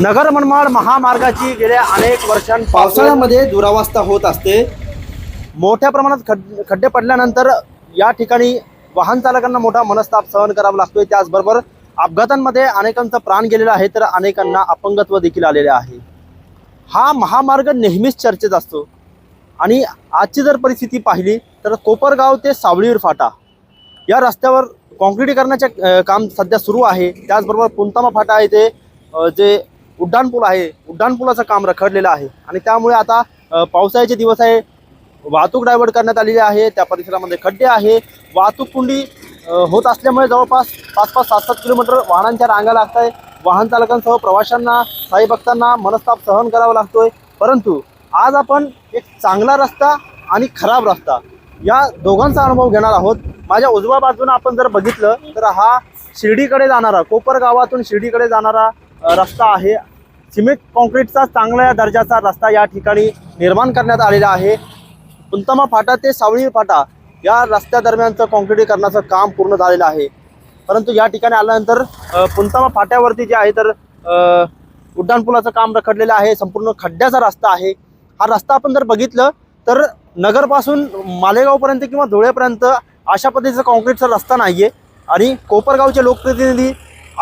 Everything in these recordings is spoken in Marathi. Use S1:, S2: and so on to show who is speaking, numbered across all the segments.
S1: नगर मनमाड महामार्गाची गेल्या अनेक वर्षांपासून
S2: पावसाळ्यामध्ये दुरावस्था होत असते.
S1: मोठ्या प्रमाणात खड खड्डे पडल्यानंतर या ठिकाणी वाहन चालकांना मोठा मनस्ताप सहन करावा लागतोय. त्याचबरोबर अपघातांमध्ये अनेकांचा प्राण गेलेला आहे तर अनेकांना अपंगत्व देखील आलेले आहे. हा महामार्ग नेहमीच चर्चेत असतो. आणि आजची जर परिस्थिती पाहिली तर कोपरगाव ते सावळीर फाटा. या रस्त्यावर कॉन्क्रिटीकरणाचे काम सध्या सुरू आहे. त्याचबरोबर पुंतामा फाटा अ, जे उड्डाणपूल आहे. उड्डाणपुलाचं काम रखडलेलं आहे. आणि त्यामुळे आता पावसाळ्याचे दिवस आहे. वाहतूक डायव्हर्ट करण्यात आलेली आहे. त्या परिसरामध्ये खड्डे आहे. वाहतूक कुंडी होत असल्यामुळे जवळपास पाच पाच सात सात किलोमीटर वाहनांच्या रांगा लागत आहे वाहन चालकांसह प्रवाशांना साई भक्तांना मनस्ताप सहन करावा लागतोय. परंतु आज आपण एक चांगला रस्ता आणि खराब रस्ता या दोघांचा अनुभव घेणार आहोत. माझ्या उजव्या बाजूनं आपण जर बघितलं तर हा शिर्डीकडे जाणारा कोपर गावातून शिर्डीकडे जाणारा रस्ता आहे. सिमेंट कॉन्क्रीटचा चांगल्या दर्जाचा रस्ता या ठिकाणी निर्माण करण्यात आलेला आहे. पुंतमा फाटा ते सावळी फाटा या रस्त्यादरम्यानचं कॉन्क्रिटीकरणाचं काम पूर्ण झालेलं आहे. परंतु या ठिकाणी आल्यानंतर पुंतमा फाट्यावरती जे आहे तर उड्डाणपुलाचं काम रखडलेलं आहे. संपूर्ण खड्ड्याचा रस्ता आहे. हा रस्ता आपण जर बघितलं तर नगरपासून मालेगावपर्यंत किंवा धुळेपर्यंत अशा पद्धतीचा कॉन्क्रीटचा रस्ता नाही आहे आणि कोपरगावचे लोकप्रतिनिधी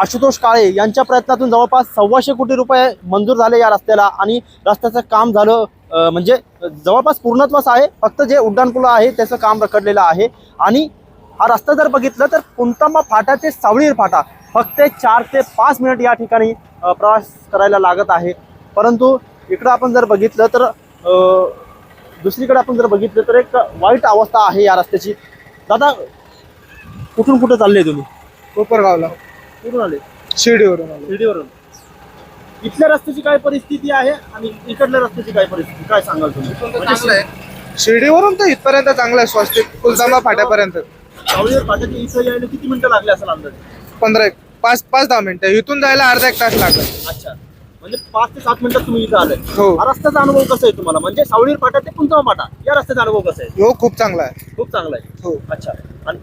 S1: आशुतोष काळे यांच्या प्रयत्नातून जवळपास सव्वाशे कोटी रुपये मंजूर झाले या रस्त्याला आणि रस्त्याचं काम झालं म्हणजे जवळपास पूर्णत्वास आहे. फक्त जे उड्डाणपूल आहे त्याचं काम रखडलेलं आहे. आणि हा रस्ता जर बघितलं तर पुंतामा फाटा ते सावळीर फाटा फक्त चार ते पाच मिनिट या ठिकाणी प्रवास करायला लागत आहे. परंतु इकडं आपण जर बघितलं तर दुसरीकडे आपण जर बघितलं तर एक वाईट अवस्था आहे या रस्त्याची. दादा कुठून कुठं चालले तुम्ही?
S3: कोपरगावला.
S1: कुठून आले?
S3: शिर्डीवरून आलो.
S1: शिर्डीवरून. इथल्या रस्त्याची काय परिस्थिती आहे आणि इकडल्या रस्त्याची काय परिस्थिती? काय सांगाल तुम्ही?
S3: शिर्डीवरून तर इथपर्यंत चांगलं आहे स्वस्तिक कुलजामा फाट्यापर्यंत.
S1: सावळीवर फाट्याच्या इथं यायला किती मिनिटं लागले असेल अंदाजे?
S3: पंधरा एक पाच पाच दहा मिनिटं. इथून जायला अर्धा एक तास लागत
S1: अच्छा. म्हणजे पाच ते सात मिनिटात तुम्ही इथं आले.
S3: हो.
S1: हा रस्त्याचा अनुभव कसा आहे तुम्हाला? म्हणजे सावळीर फाटा ते पुंचवा फाटा या रस्त्याचा अनुभव कसा आहे?
S3: हो खूप चांगला आहे.
S1: खूप चांगला आहे.
S3: हो.
S1: अच्छा. आणि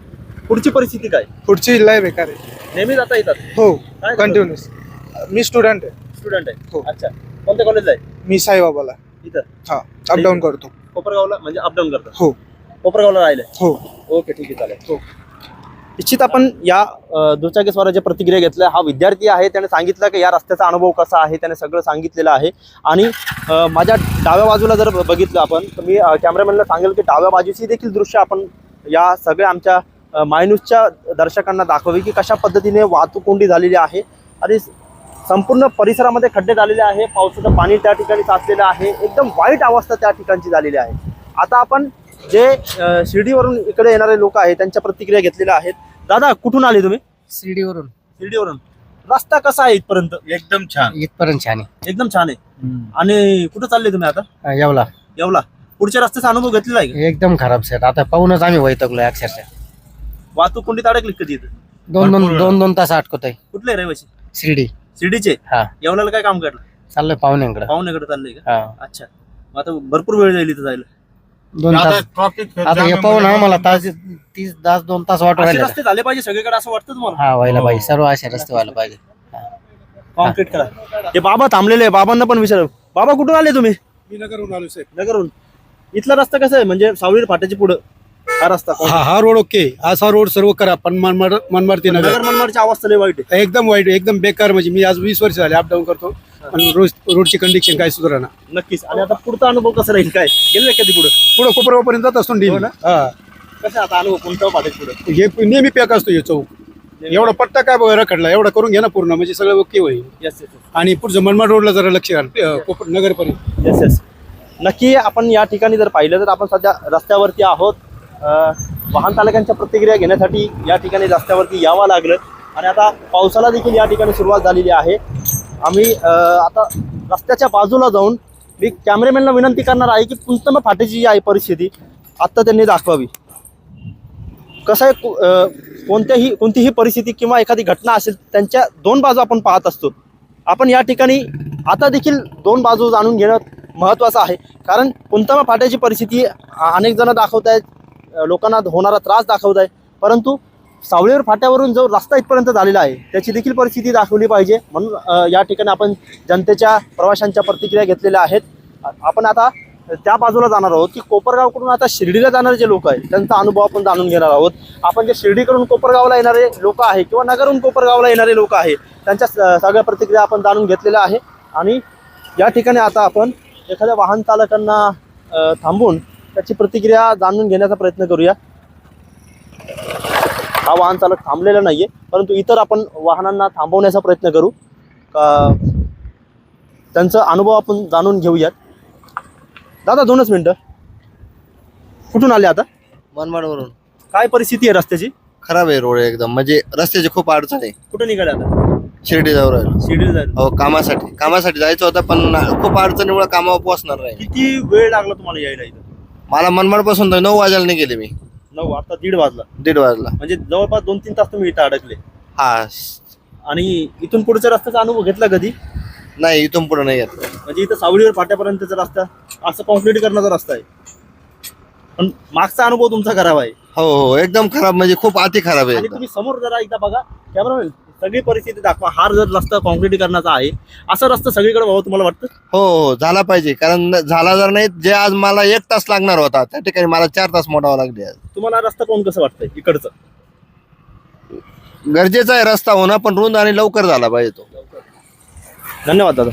S1: पुढची परिस्थिती काय?
S3: पुढची लय बेकार आहे.
S1: नेहमी जाता येतात?
S3: हो
S1: काय करतो?
S3: कंटिन्युअस मी स्टुडंट आहे.
S1: स्टुडंट आहे.
S3: हो.
S1: अच्छा. कोणत्या कॉलेजला आहे?
S3: मी साईबाबाला.
S1: इथं?
S3: हा अपडाऊन करतो.
S1: कोपरगावला? म्हणजे अपडाऊन करतात
S3: हो.
S1: कोपरगावला राहिले?
S3: हो.
S1: ओके ठीक आहे चालेल.
S3: हो.
S1: निश्चित आपण या अ, दुचाकी स्वराज्य प्रतिक्रिया घेतल्या. हा विद्यार्थी आहे त्याने सांगितलं की या रस्त्याचा अनुभव कसा आहे त्याने सगळं सांगितलेलं आहे. आणि अ, माझ्या डाव्या बाजूला जर ब- बघितलं आपण तर मी अ, कॅमेरामॅनला सांगेल की डाव्या बाजूची देखील दृश्य आपण या सगळ्या आमच्या मायन्यूजच्या दर्शकांना दाखवावी की कशा पद्धतीने वाहतूक कोंडी झालेली आहे आणि संपूर्ण परिसरामध्ये खड्डे झालेले आहे पावसाचं पाणी त्या ठिकाणी साचलेलं आहे एकदम वाईट अवस्था त्या ठिकाणची झालेली आहे. आता आपण जे शिर्डीवरून इकडे येणारे लोक आहेत त्यांच्या प्रतिक्रिया घेतलेल्या आहेत. दादा कुठून आले तुम्ही?
S4: शिर्डीवरून.
S1: शिर्डीवरून. रस्ता कसा आहे इथपर्यंत?
S5: एकदम छान.
S4: इथपर्यंत छान
S1: एकदम छान आहे. आणि कुठं चालले तुम्ही आता?
S4: आहे येवला.
S1: येवला. पुढच्या रस्त्याचा अनुभव घेतलेला आहे
S4: एकदम खराब सेट आता पाहूनच आम्ही वैतकलो अक्षरशः.
S1: वाहतूक कोंडीत अडकली कधी इथं?
S4: दोन दोन
S5: भरपूर.
S4: दोन दोन तास अटकत आहे
S1: कुठले रहिवासी?
S4: शिर्डी.
S1: शिर्डीचे?
S4: हा.
S1: येवल्याला काय काम करलं?
S4: चाललंय पाहुण्यांकडे.
S1: पाहुण्याकडे चाललंय का?
S4: हा.
S1: अच्छा. मग आता भरपूर वेळ जाईल इथं जायला.
S4: दोन
S5: आता
S4: तास.
S5: ट्रॉफिक
S4: आता हे पाहून आम्हाला तास तीस तास दोन तास वाटू
S1: असे
S4: राहिले
S1: रस्ते झाले पाहिजे सगळीकडे असं वाटतं तुम्हाला?
S4: हा व्हायला. पाहिजे. सर्व असे रस्ते व्हायला पाहिजे.
S1: कॉन्क्रीट करा. हे बाबा थांबलेले आहे. बाबांना पण विचार. बाबा कुठून आले तुम्ही?
S3: मी नगरहून आलो साहेब.
S1: नगरहून. इथला रस्ता कसा आहे? म्हणजे सावळीर फाट्याची पुढं. हा रस्ता
S6: हा हा रोड ओके. असा रोड सर्व करा पण मनमाड मनमाडती नगर.
S1: नगर मनमाडची अवस्था लय वाईट आहे.
S6: एकदम वाईट एकदम बेकार म्हणजे मी आज वीस वर्ष झाले अपडाऊन करतो आणि रोज रोडची कंडिशन काय सुधारणा.
S1: नक्कीच. आणि आता पुढचा अनुभव कसा राहील काय? गेले कधी पुढे?
S6: पुढे कोपरापर्यंत जात असतो डेली.
S1: हो ना?
S6: हा.
S1: कसं आता अनुभव कोणता फाट्याची पुढे.
S6: हे नेहमी पॅक असतो हे चौक. एवढा पट्टा काय बघा रखडला एवढा करून घ्या ना पूर्ण म्हणजे सगळं ओके होईल.
S1: येस येस
S6: आणि पुढचं मनमाड रोडला जरा लक्ष घाल अं, कोपर नगरपर्यंत.
S1: येस येस नक्की आपण या ठिकाणी जर पाहिलं तर आपण सध्या रस्त्यावरती आहोत. वाहन चालकांच्या प्रतिक्रिया घेण्यासाठी या ठिकाणी रस्त्यावरती यावं लागलं. आणि आता पावसाला देखील या ठिकाणी सुरुवात झालेली आहे. आम्ही आता रस्त्याच्या बाजूला जाऊन मी कॅमेरामॅनला विनंती करणार आहे की पुंतम फाटेची जी आहे परिस्थिती आत्ता त्यांनी दाखवावी. कसं आहे कोणत्याही कोणतीही परिस्थिती किंवा एखादी घटना असेल त्यांच्या दोन बाजू आपण पाहत असतो. आपण या ठिकाणी आता देखील दोन बाजू जाणून घेणं महत्त्वाचं आहे. कारण पुंतमा फाट्याची परिस्थिती अनेक जण दाखवत आहेत लोकांना होणारा त्रास दाखवत आहे. परंतु सावळीवर फाट्यावरून जो रस्ता इथपर्यंत झालेला आहे त्याची देखील परिस्थिती दाखवली पाहिजे. म्हणून या ठिकाणी आपण जनतेच्या प्रवाशांच्या प्रतिक्रिया घेतलेल्या आहेत. आपण आता त्या बाजूला जाणार आहोत की कोपरगावकडून आता शिर्डीला जाणारे जे लोक आहेत त्यांचा अनुभव आपण जाणून घेणार आहोत. आपण जे शिर्डीकडून कोपरगावला येणारे लोक आहे किंवा नगरहून कोपरगावला येणारे लोक आहे त्यांच्या स- सगळ्या प्रतिक्रिया आपण जाणून घेतलेल्या आहे. आणि या ठिकाणी आता आपण एखाद्या वाहन चालकांना थांबून त्याची प्रतिक्रिया जाणून घेण्याचा प्रयत्न करूया. हा वाहन चालक थांबलेला नाहीये परंतु इतर आपण वाहनांना थांबवण्याचा प्रयत्न करू. का त्यांचा अनुभव आपण जाणून घेऊयात. दादा दोनच मिनटं. कुठून आले आता?
S5: मनमाडवरून.
S1: काय परिस्थिती आहे रस्त्याची?
S5: खराब आहे रोड एकदम. म्हणजे रस्त्याची खूप अडचण आहे.
S1: कुठे निघाले आता?
S5: शिर्डी जाऊ राहिलो
S1: शिर्डी जायला
S5: हो कामासाठी. कामासाठी जायचं होतं पण खूप अडचणीमुळे कामावर पोहोचणार नाही.
S1: किती वेळ लागला तुम्हाला यायला इथं?
S5: मला मनमाडपासून तर नऊ वाजायला नाही गेले मी.
S1: नऊ आता दीड वाजला.
S5: दीड वाजला.
S1: म्हणजे जवळपास दोन तीन तास तुम्ही इथं अडकले.
S5: हा.
S1: आणि इथून पुढच्या रस्त्याचा अनुभव घेतला कधी?
S5: नाही इथून पुढे नाही येत
S1: म्हणजे इथं सावळीवर फाट्यापर्यंतचा रस्ता असं कॉम्प्लीट करण्याचा रस्ता आहे. पण मागचा अनुभव तुमचा खराब आहे.
S5: हो हो एकदम खराब म्हणजे खूप अति खराब आहे
S1: आणि. तुम्ही समोर जरा एकदा बघा. कॅमेरामॅन सगळी परिस्थिती दाखवा. हार जर रस्ता कॉन्क्रीट करण्याचा आहे असा रस्ता सगळीकडे व्हावं तुम्हाला वाटतं?
S5: हो हो झाला पाहिजे. कारण झाला जर नाही जे आज मला एक तास लागणार होता त्या ठिकाणी मला चार तास मोडावं लागले आज.
S1: तुम्हाला रस्ता कोण कसं वाटतंय इकडचं?
S5: गरजेचा आहे रस्ता होणं पण रुंद आणि लवकर झाला पाहिजे तो.
S1: धन्यवाद दादा.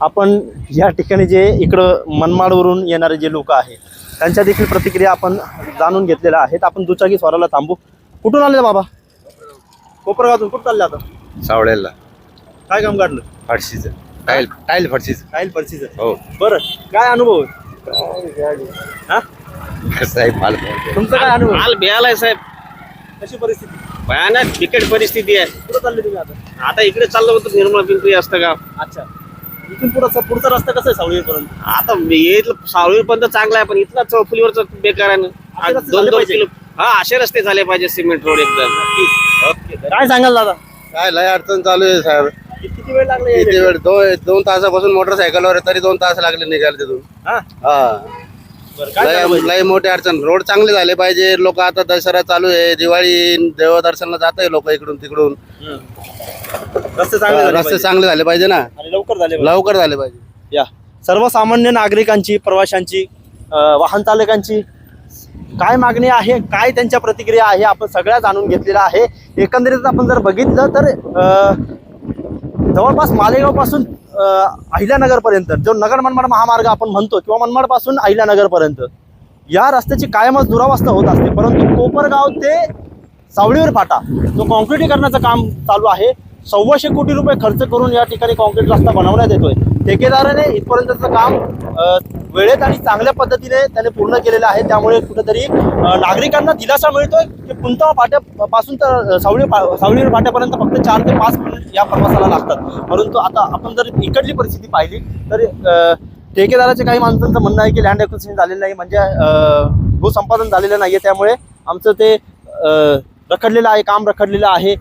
S1: आपण या ठिकाणी जे इकडं मनमाडवरून येणारे जे लोक आहे त्यांच्या देखील प्रतिक्रिया आपण जाणून घेतलेल्या आहेत. आपण दुचाकी स्वराला थांबू. कुठून आले बाबा? कोपरगावातून कुठं चालले आता?
S7: सावळ्याला
S1: काय काम काढलं?
S7: फारशीचं. टाईल टाईल फारशीचं.
S1: टाईल परिस्थिती
S7: हो.
S1: बरं. काय अनुभव? आहे? हा?
S7: साहेब माल
S1: तुमचा काय अनुभव? आहे?
S8: माल मिळालाय साहेब.
S1: कशी परिस्थिती?
S8: भयानक बिकट परिस्थिती आहे.
S1: कुठं चालले तुम्ही आता?
S8: आता इकडे चाललं होतं निर्मला पिंपरी असतं गाव.
S1: अच्छा. इथून पुढं पुढचा रस्ता कसा आहे सावळीपर्यंत?
S8: आता इथलं सावळी पण चांगला आहे पण इथला चौफुलीवरचा बेकार आहे
S1: असे
S8: ना
S1: रस्ते
S8: दोन
S1: झाले
S8: दोन
S1: पाहिजे.
S8: किलो हा असे रस्ते झाले पाहिजे सिमेंट रोड एकदम.
S1: काय सांगाल दादा?
S6: काय लय अडचण चालू आहे साहेब.
S1: किती वेळ लागला
S6: किती? वेळ? दोन दोन तासापासून मोटरसायकलवर आहे, तरी दोन तास लागले निघाले तिथून.
S1: हा?
S6: हा.
S1: बरं, काय
S6: लय
S1: झालं? पाहिजे?
S6: लय मोठी अडचण. रोड चांगले झाले पाहिजे. लोक आता दसरा चालू आहे. दिवाळी देवदर्शनला जात आहे लोक इकडून तिकडून.
S1: रस्ते चांगले झाले
S6: रस्ते
S1: पाहिजे.
S6: चांगले झाले पाहिजे ना.
S1: आणि लवकर झाले पाहिजे.
S6: लवकर झाले पाहिजे.
S1: या. सर्वसामान्य नागरिकांची प्रवाशांची अं, वाहन चालकांची काय मागणी आहे काय त्यांच्या प्रतिक्रिया आहे आपण सगळ्या जाणून घेतलेल्या आहे. एकंदरीत आपण जर बघितलं तर जवळपास मालेगावपासून अहिल्यानगरपर्यंत जो नगर मनमाड महामार्ग आपण म्हणतो किंवा मनमाडपासून अहिल्यानगरपर्यंत या रस्त्याची कायमच दुरावस्था होत असते. परंतु कोपरगाव ते सावळीवर फाटा जो कॉन्क्रिटीकरणाचं काम चालू आहे सव्वाशे कोटी रुपये खर्च करून या ठिकाणी कॉन्क्रीट रस्ता बनवण्यात येतोय. ठेकेदाराने इथपर्यंतचं काम वेळेत आणि चांगल्या पद्धतीने त्याने पूर्ण केलेलं आहे. त्यामुळे कुठेतरी नागरिकांना दिलासा मिळतोय की पुंतवा फाट्यापासून तर सावळी फा- सावळी फाट्यापर्यंत फक्त चार ते पाच मिनिट या प्रवासाला लागतात. परंतु आता आपण जर इकडली परिस्थिती पाहिली तर ठेकेदाराचे काही माणसांचं म्हणणं आहे की लँड एक्विशन झालेलं नाही म्हणजे भूसंपादन झालेलं नाही आहे त्यामुळे आमचं ते रखडलेलं आहे काम रखडलेलं आहे.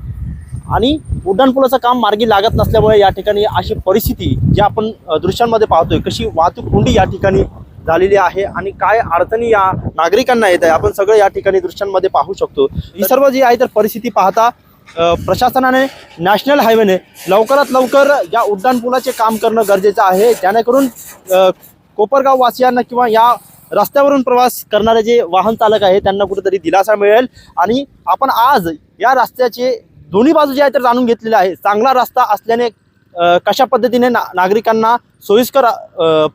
S1: आणि उड्डाणपुलाचं काम मार्गी लागत नसल्यामुळे या ठिकाणी अशी परिस्थिती जी आपण दृश्यांमध्ये पाहतोय कशी वाहतूक कोंडी या ठिकाणी झालेली आहे आणि काय अडचणी या नागरिकांना येत आहे आपण सगळं या ठिकाणी दृश्यांमध्ये पाहू शकतो. ही सर्व जी आहे तर परिस्थिती पाहता प्रशासनाने नॅशनल हायवेने लवकरात लवकर या उड्डाणपुलाचे काम करणं गरजेचं आहे. जेणेकरून कोपरगाव वासियांना किंवा या रस्त्यावरून प्रवास करणारे जे वाहन चालक आहे त्यांना कुठेतरी दिलासा मिळेल. आणि आपण आज या रस्त्याचे दोन्ही बाजू ज्या आहे तर जाणून घेतलेल्या आहे. चांगला रस्ता असल्याने कशा पद्धतीने ना नागरिकांना सोयीस्कर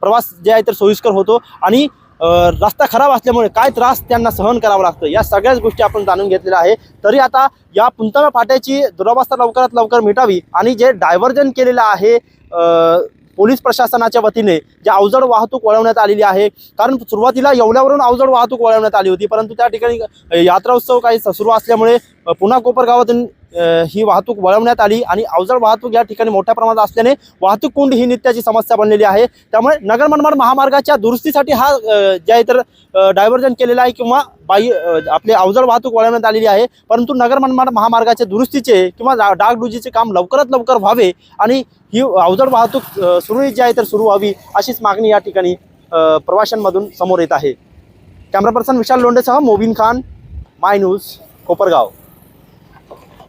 S1: प्रवास जे आहे तर सोयीस्कर होतो आणि रस्ता खराब असल्यामुळे काय त्रास त्यांना सहन करावा लागतो या सगळ्याच गोष्टी आपण जाणून घेतलेल्या आहे. तरी आता या पुंतव्या फाट्याची दुरावस्था लवकरात लवकर मिटावी आणि जे डायव्हर्जन केलेलं आहे पोलीस प्रशासनाच्या वतीने जे अवजड वाहतूक वळवण्यात आलेली आहे. कारण सुरुवातीला येवल्यावरून अवजड वाहतूक वळवण्यात आली होती परंतु त्या ठिकाणी यात्रा उत्सव काही सुरू असल्यामुळे पुन्हा कोपरगावातून ही वाहतूक वळवण्यात आली आणि अवजड वाहतूक या ठिकाणी मोठ्या प्रमाणात असल्याने वाहतूक कोंडी ही नित्याची समस्या बनलेली आहे. त्यामुळे नगर मनमाड महामार्गाच्या दुरुस्तीसाठी हा ज्या जे आहे तर डायव्हर्जन केलेला आहे किंवा बाई आपली अवजड वाहतूक वळवण्यात आलेली आहे परंतु नगर मनमाड महामार्गाच्या दुरुस्तीचे किंवा डागडुजीचे काम लवकरात लवकर व्हावे आणि ही अवजड वाहतूक सुरळीत जी आहे तर सुरू व्हावी अशीच मागणी या ठिकाणी प्रवाशांमधून समोर येत आहे. कॅमेरा पर्सन विशाल लोंडेसह मोबिन खान माय न्यूज कोपरगाव.